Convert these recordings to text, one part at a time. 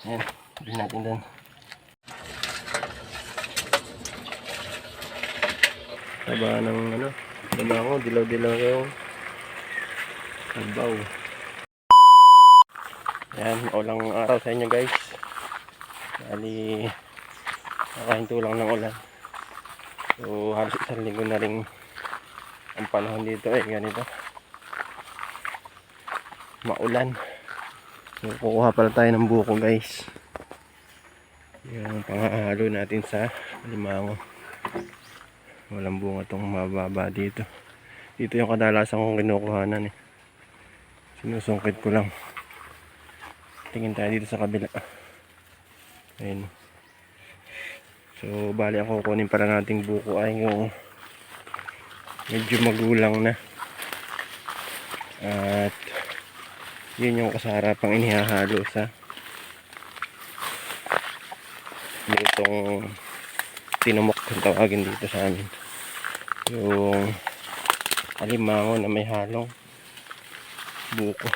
Ayan, bilhin natin doon. Taba ng ano, taba ko, dilaw-dilaw yung sabaw. Ayan, ulang araw sa inyo guys. Bali, nakahinto lang ng ulan. So, halos isang linggo na rin ang panahon dito eh, ganito. Maulan. So, kukuha pala tayo ng buko guys. Yung pangahalo natin sa limango. Walang bunga tong mababa dito. Dito yung kadalasan kong kinukuhanan eh. Sinusungkit ko lang. Tingin tayo dito sa kabila. Ayun. So, bali ang kukunin pala nating buko ay yung medyo magulang na. At yun yung kasarapang inihahalo sa itong tinumok kung tawagin dito sa amin. Yung alimango na may halong buko.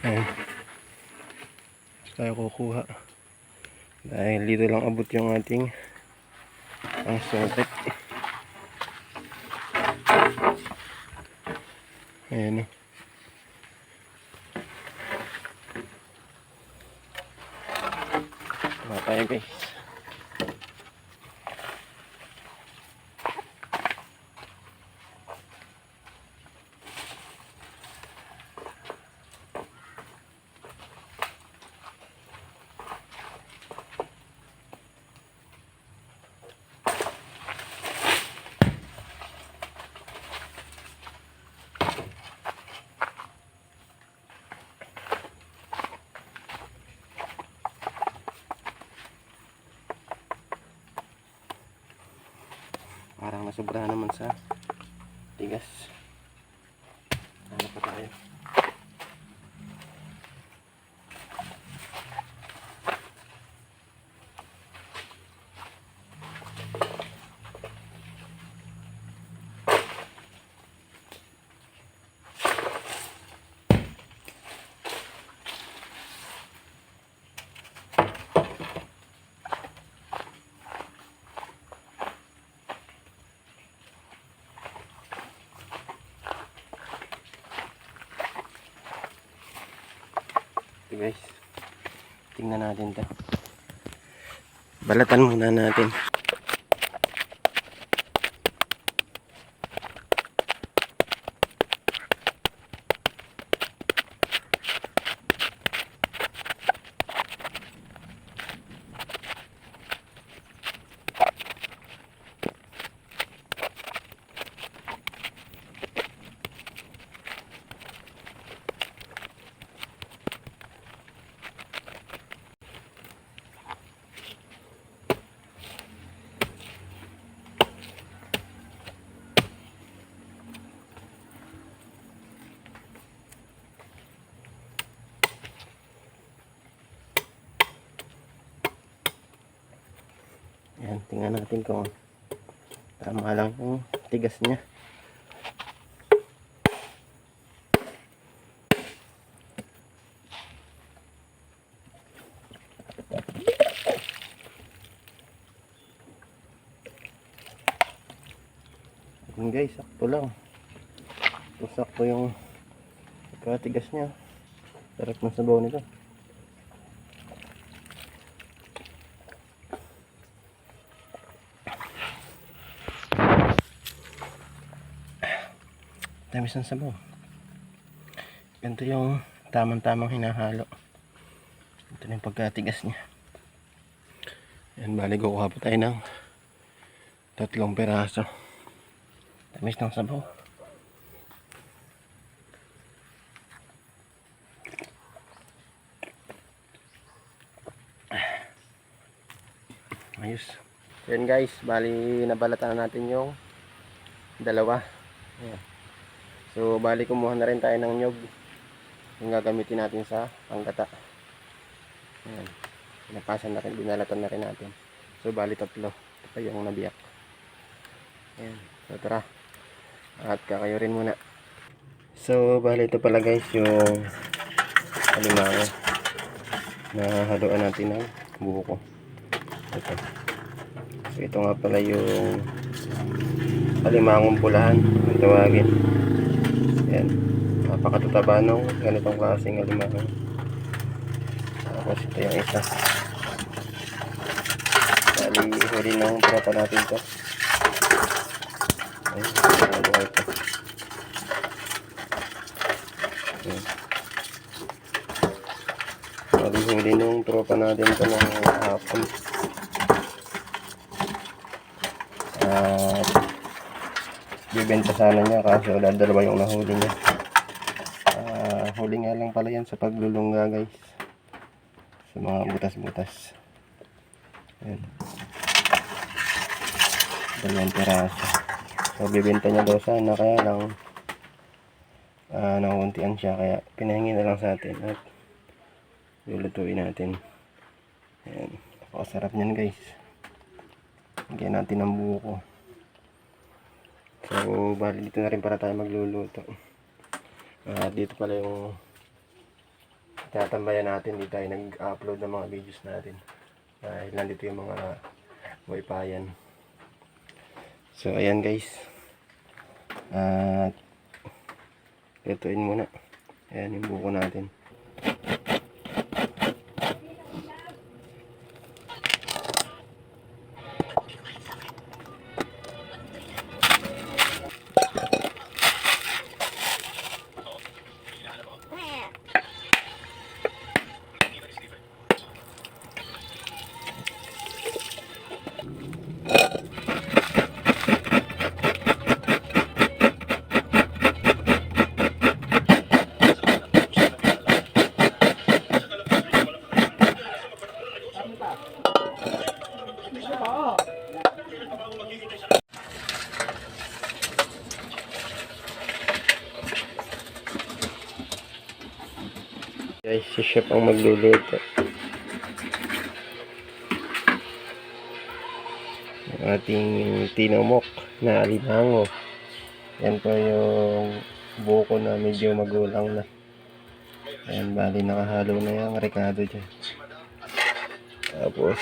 Ayan. Tayo kukuha. Dahil dito lang abot yung ating ang sungkit. O. Parang nasobra naman sa tigas. Ano pa tayo? Guys. Tingnan natin to. Balatan muna natin. Yan, tingnan natin kung tama lang yung tigas niya. Yun guys, sakto lang. Sakto yung katigas niya. Sarap ng sabaw nito. Tamis ng sabaw. Ganito yung tamang-tamang hinahalo. Ito yung pagkatigas niya. Yan, bali kukuha pa tayo ng tatlong peraso. Tamis ng sabaw. Ayos. Yan guys, bali nabalatan na natin yung dalawa. Ayan. So, bali kumuha na rin tayo ng nyog. Yung gagamitin natin sa panggata. Ayan. Pinapasan na rin, binalatan na rin natin. So, bali tatlo. Ito pa yung nabiyak. Ayan. So, tara. At kakayurin muna. So, bali ito pala guys yung alimango na haluan natin ng buko. Ito. So, ito nga pala yung alimangong pulahan ang tawagin. Yan. Napakatataba nung ganitong klaseng alimango. Tapos ito yung isa. Bali, huli ng tropa natin to. Ay, buhay pa. Yan. Bali, huli nung tropa natin to ng hapon. At bibenta sana niya kaso dalawa yung nahuli niya. Ah, huli nga lang pala yan sa paglulungga guys. Sa mga butas-butas. Ayan. Dalawang piraso. So, bibenta niya daw sana kaya lang ah nakuntian siya kaya pinahingi na lang sa atin at lulutuin natin. Ayan. Napakasarap niyan guys. Lagyan natin ng buko. So, bali dito na rin para tayo magluluto. At dito pala yung tatambayan natin. Dito tayo nag-upload ng mga videos natin. Dahil nandito yung mga wipayan. So, ayan guys. At lutuin muna. Ayan yung buko natin. Si chef ang magluluto. Ang ating tinomok na alimango. Yan po yung buko na medyo magulang na. Ayan, bali nakahalo na yung rekado dyan. Tapos,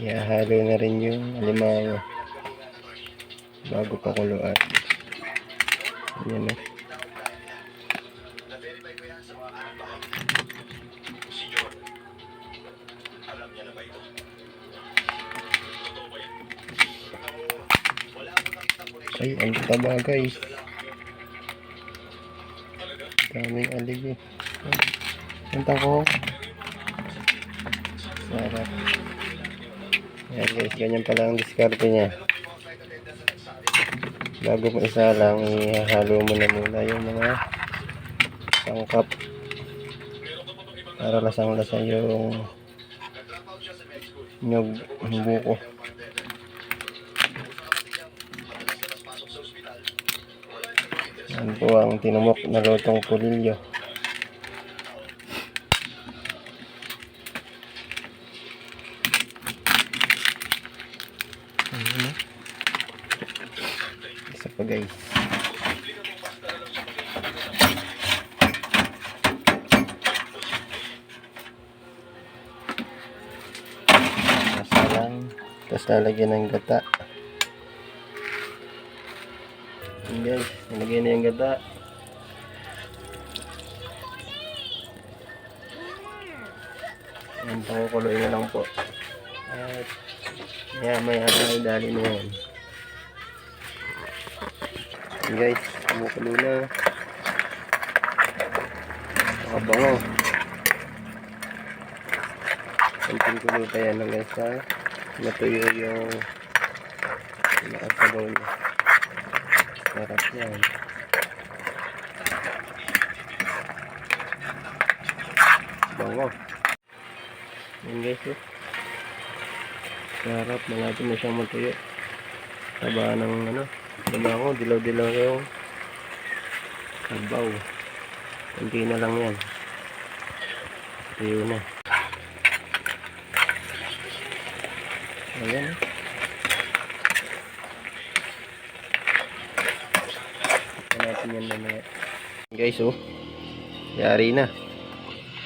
ihahalo na rin yung alimango bago pakuluan. Yan na. Ay, ang taba guys. Daming aligi. Ang tako. Sarap. Yan guys, ganyan pala ang diskarte niya. Bago mo isa lang, ihalo mo na muna yung mga sangkap. Para lasang-lasa yung nyog buko. Yan po ang tinumok na lutong pulilyo. Ayun na. Isa pa guys. Basta lang. Tapos lalagyan ng gata. Yun guys, nilagay na yung gata. Yan, pakukuloy na lang po. At maya maya ay dali na yan. Yan guys, kumukulo na. Nakabango. Kunting kulo pa yan guys ha. Natuyo yung nakasabaw niya. Sarap yan. Bango. Yan guys oh. Sarap, malapit na siyang matuyo. Taba ng ano, lumango, dilaw-dilaw yung sabaw. Kunti na lang yan. Tuyo na. Ayan. natin yan mamaya. Guys, oh. Yari na.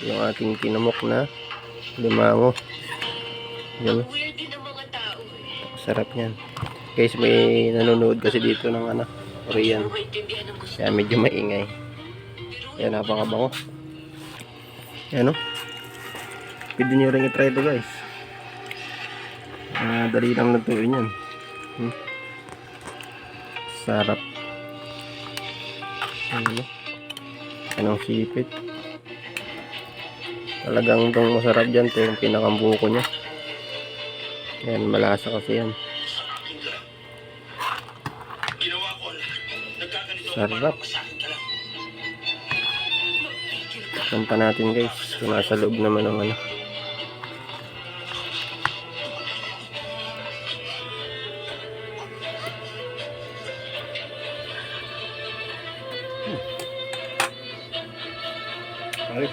Yung ating tinamok na limango. Yan. Weird din ang mga tao eh. Sarap yan. Guys, may nanonood kasi dito ng ano, Korean. Kaya medyo maingay. Yan, napakabango. Yan, oh. Pwede nyo rin i-try ito, guys. Ah, dali lang lutuin yan. Hmm. Sarap. Ano? Anong sipit. Talagang itong masarap dyan. Ito yung pinakambuko niya. Yan, malasa kasi yan. Sarap. pa natin guys. Nasa loob naman ng ano. Ayos.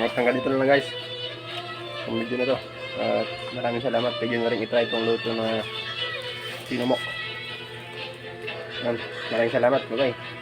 At hanggang dito na lang guys. Ang video na to. At maraming salamat. Pwede na rin itry itong luto na sinumok. Maraming salamat. Bye-bye.